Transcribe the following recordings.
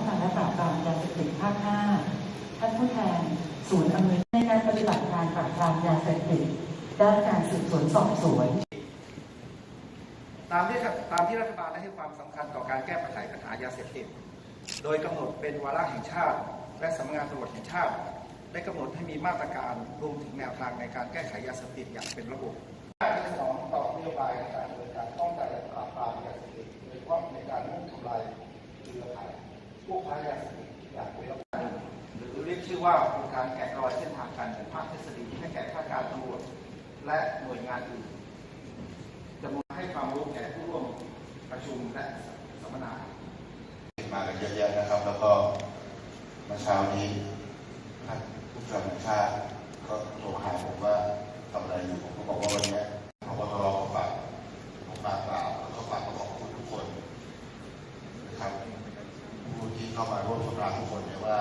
ป้องกันและปราบปรามยาเสพติดภาค5ท่านผู้แทนศูนย์อำนวยในการปฏิบัติการปราบปรามยาเสพติดด้านการสืบสวนสอบสวน ตามที่ตามที่รัฐบาลได้ให้ความสำคัญต่อการแก้ปัญหาปัญหายาเสพติด โดยกำหนดเป็นวาระแห่งชาติ และสำนักงานตำรวจแห่งชาติ ได้กำหนดให้มีมาตรการรวมถึงแนวทางในการแก้ไขยาเสพติดอย่างเป็นระบบการสนองต่อนโยบายในการดำเนินการ ผู้ค้ายาเสพติดอย่างเป็นระบบหรือเรียกชื่อว่าโครงการแกะรอยเส้นทางการเงินภาคทฤษฎีให้แก่ข้าราชการตำรวจและหน่วยงานอื่นจำนวนให้ความรู้แก่ผู้ร่วมประชุมและสัมมนามากันเยอะแยะนะครับ แล้วก็มื่อเช้านี้ท่านผู้การแห่งชาติก็โทรหาผมว่าทำอะไรอยู่ผมก็บอกว่าวันเนี้ยพบตรก็ฝากผมฝากกล่าวแล้วก็ฝากขอบคุณทุกคนนะครับผู้ที่ เข้ามาร่วมสำราทุกคนเนี่ยว่า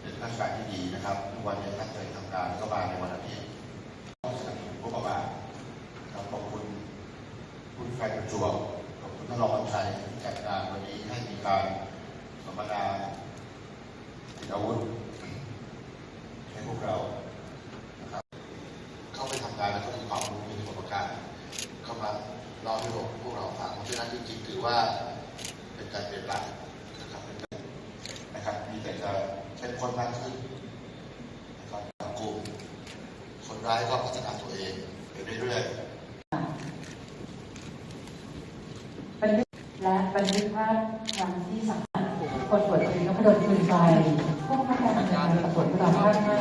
เป็นข้าราชการที่ดีนะครับทุกวันนี้ท่านเคยทำการก็มาในวันอาทิตย์สนับสนุนพวกเรามาขอบคุณคุณแฟนประจวบขอบคุณท่านรองวันชัยที่จัดงานวันนี้ให้มีการสัมมนาติดอาวุธให้พวกเรานะครับเข้าไปทำงานแล้วก็มีความรู้มีประสบการณ์เข้ามาเล่าให้พวกเราฟังเพราะฉะนั้นจริงๆถือว่าเป็นการเปลี่ยนแปลงนะครับเป็นการนะครับมีแต่จะเข้นมากขึ้นนะครับจับกลุ่มคนร้ายก็พัฒนาตัวเองไปเรื่อยๆบันทึกและบันทึกภาพครั้งที่สามคนตรวจตรีนพดลคืนใจผู้บังคับการตำรวจตำรวจภูธรภาคห้า